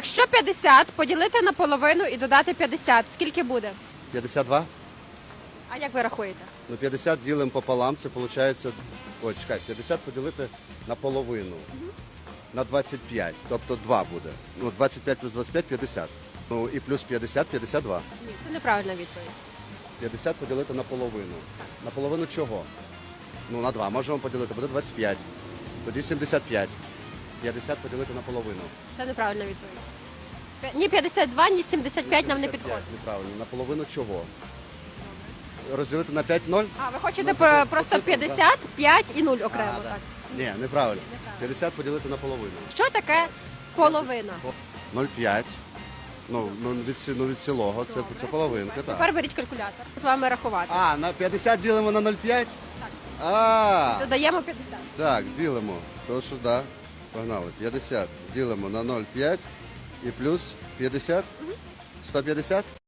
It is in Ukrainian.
Якщо 50 поділити на половину і додати 50, скільки буде? 52? А як ви рахуєте? Ну 50 ділимо пополам, це виходить. Ой, чекай, 50 поділити на половину. На 25, тобто 2 буде. Ну, 25 плюс 25 50. Ну і плюс 50 52. Ні, це неправильна відповідь. 50 поділити на половину. На половину чого? Ну, на 2 можемо поділити, буде 25. Тоді 75. 50 поділити на половину. Це неправильна відповідь. П'я- Ні 52, ні 75 нам не 75, підходить. Неправильно. На половину чого? Розділити на 5 0? А ви хочете Ну, про- по- просто цифрам, 50, 5 і 0 окремо. А, да. так. Ні, неправильно. 50 поділити на половину. Що таке половина? 0,5. Ну, ну, від, ці- ну, від цілого, це, це половинка, так. Тепер беріть калькулятор. З вами рахувати. А, на 50 ділимо на 0,5? Так. А, Додаємо 50. так, ділимо. То що, да. Погнали. 50 ділимо на 0,5 і плюс 50? 150?